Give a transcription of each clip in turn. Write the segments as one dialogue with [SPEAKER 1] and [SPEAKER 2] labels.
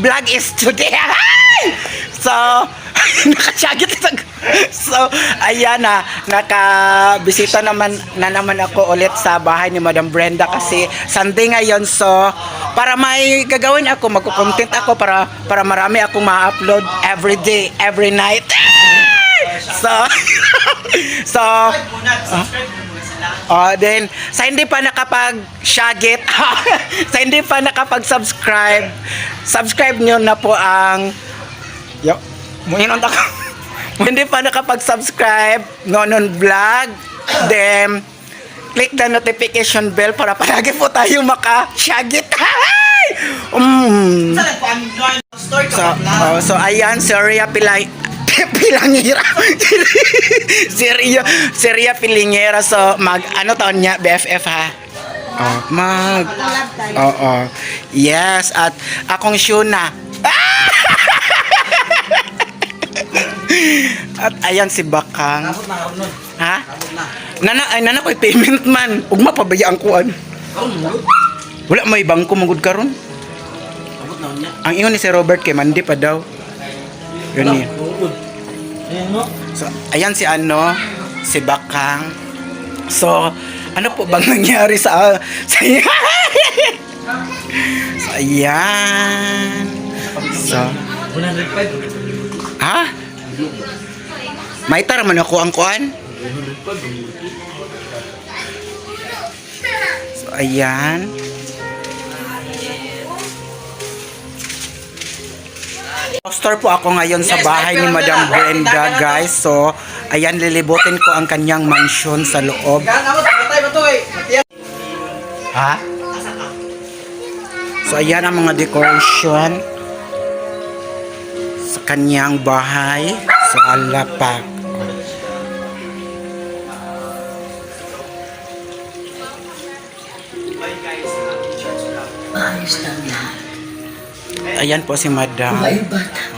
[SPEAKER 1] vlog is today. so, nakasyagit sa... So, ayan na, nakabisita naman na naman ako ulit sa bahay ni Madam Brenda kasi Sunday ngayon. So, para may gagawin ako, magko-content ako para para marami akong ma-upload every day, every night. so, so, Oh, then sa hindi pa nakapag-shagit, sa hindi pa nakapag-subscribe, subscribe nyo na po ang Yo, muhinon ako. hindi pa nakapag-subscribe, nonon vlog, then click the notification bell para palagi po tayo maka-shagit. um, So, oh, so ayan, Ria Pilay, Pilangera. si Ria Pilingera. So, mag, ano taon niya, BFF ha? Oh, mag, oo. Yes, at akong Shuna. at ayan si Bakang. Ha? Nana, ay nana ko'y payment man. Ugma pabayaan ko an.
[SPEAKER 2] Oh.
[SPEAKER 1] Wala may bangko magud karon. Ang ingon ni si Robert kay mandi pa daw. Yun yun.
[SPEAKER 2] Ayan no.
[SPEAKER 1] So, ayan si ano, si Bakang. So, ano po bang nangyari sa sa So, ayan. So,
[SPEAKER 2] 105.
[SPEAKER 1] ha? May tara man ako ang kuan. So, ayan. Store po ako ngayon sa bahay ni Madam Brenda, guys. So, ayan, lilibutin ko ang kanyang mansion sa loob. Ha? So, ayan ang mga decoration sa kanyang bahay sa Alapak. Ayan po si Madam.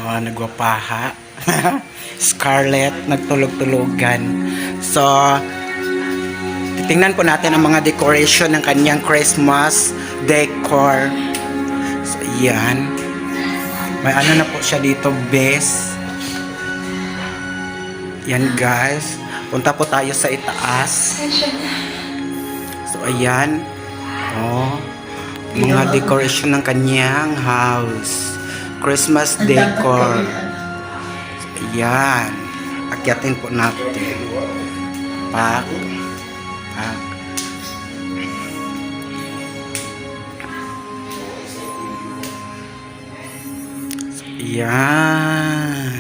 [SPEAKER 1] Oh, nagwapaha. Scarlett, nagtulog-tulugan. So, titingnan po natin ang mga decoration ng kanyang Christmas decor. So, yan. May ano na po siya dito, base. Yan, guys. Punta po tayo sa itaas. So, ayan. Oh, mga decoration ng kanyang house. Christmas decor.
[SPEAKER 3] dapat
[SPEAKER 1] Ayan. Akyatin po natin. Pak. Pak. Ayan.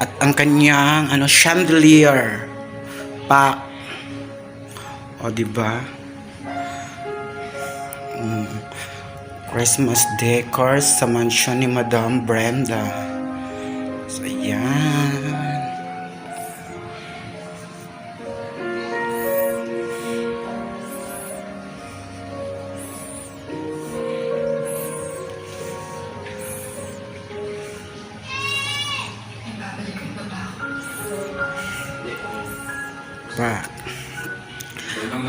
[SPEAKER 1] At ang kanyang ano chandelier. Pak. O, di ba? Christmas decor sa mansion ni Madam Brenda. So, ayan. Pa.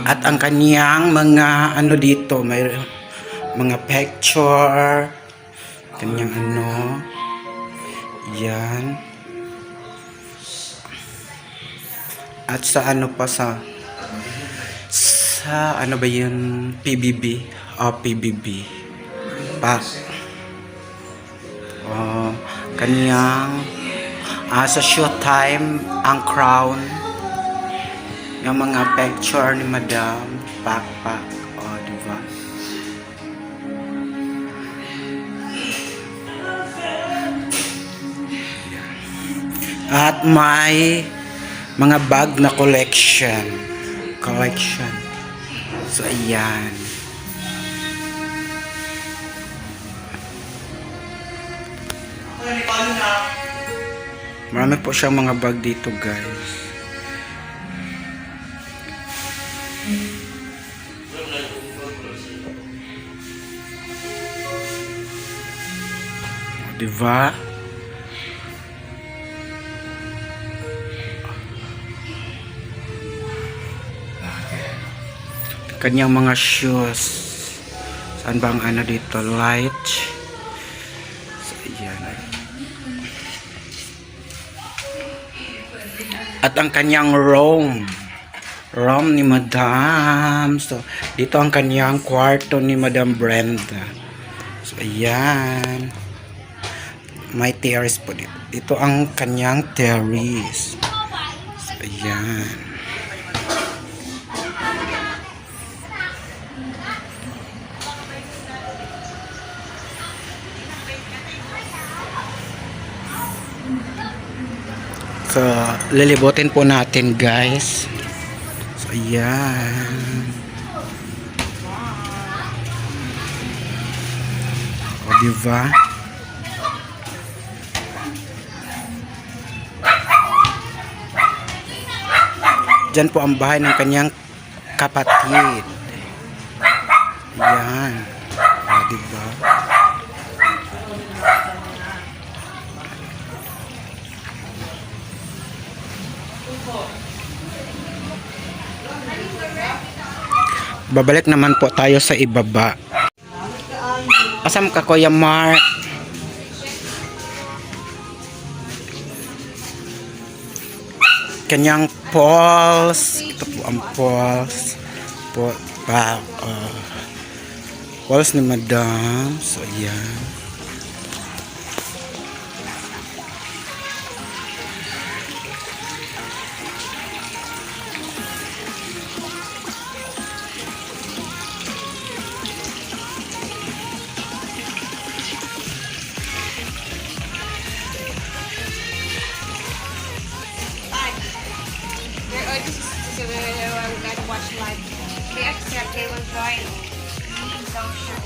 [SPEAKER 1] At ang kaniyang mga ano dito, may mga picture, kanyang ano, yan. At sa ano pa sa, sa ano ba yun, PBB, o PBB, pa. Oh, kaniyang, ah, sa showtime, ang crown, yung mga picture ni Madam Pakpak. O, At may mga bag na collection. Collection. So, ayan. Marami po siyang mga bag dito, guys. Di Kanyang mga shoes. Saan bang ano dito? Light. So, ayan. At ang kanyang room. Room ni Madam. So, dito ang kanyang kwarto ni Madam Brenda. So, ayan. May terrace po dito. Ito ang kanyang terrace. So, ayan. So, lilibutin po natin guys. So, ayan. O, diba? Diyan po ang bahay ng kanyang kapatid. Ayan. O, diba? Babalik naman po tayo sa ibaba. Asam ka Kuya Mark? Kanyang falls. Ito po ang falls. Po, pa, uh, falls ni Madam. So, ayan.
[SPEAKER 3] They accept they will join. Don't show.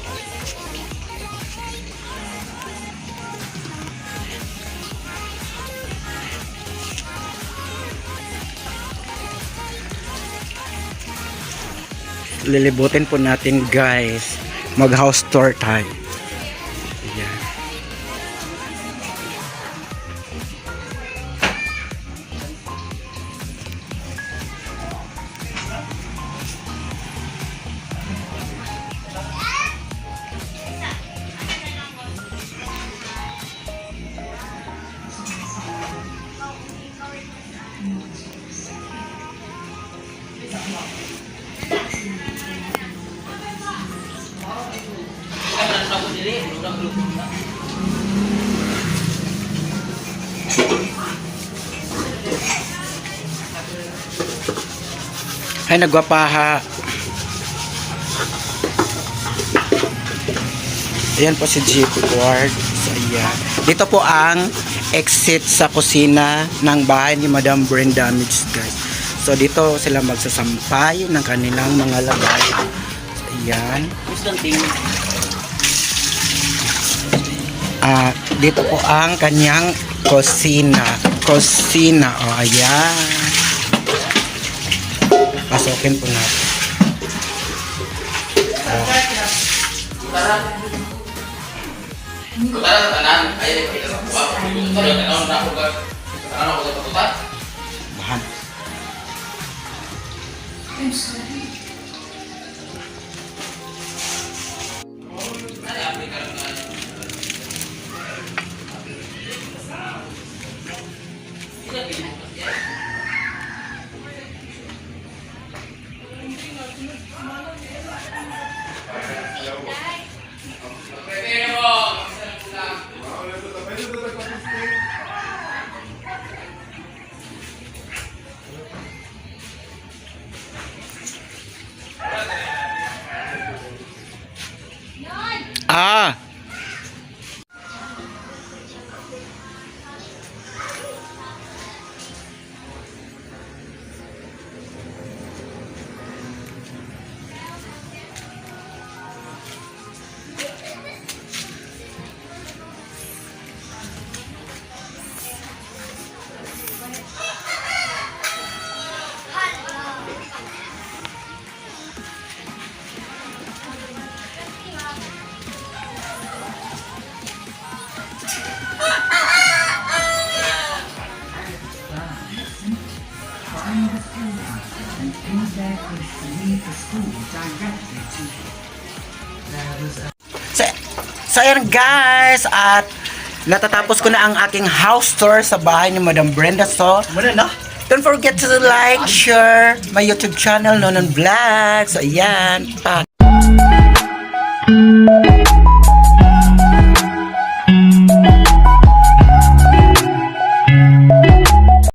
[SPEAKER 1] Lilibutin po natin guys. Mag house tour tayo. Ay, nagwapaha. Ayan po si Jeep Ward. So. Dito po ang exit sa kusina ng bahay ni Madam Brenda Mix, guys. So, dito sila magsasampay ng kanilang mga lagay. So, ayan. Ah, dito po ang kanyang kusina. Kusina. O, ayan. Pasukin po natin. Bahan. Ah! So ayan guys, at natatapos ko na ang aking house tour sa bahay ni Madam Brenda. So,
[SPEAKER 2] Muna na.
[SPEAKER 1] don't forget to like, share my YouTube channel, Nonon Vlog. So, ayan. Pa.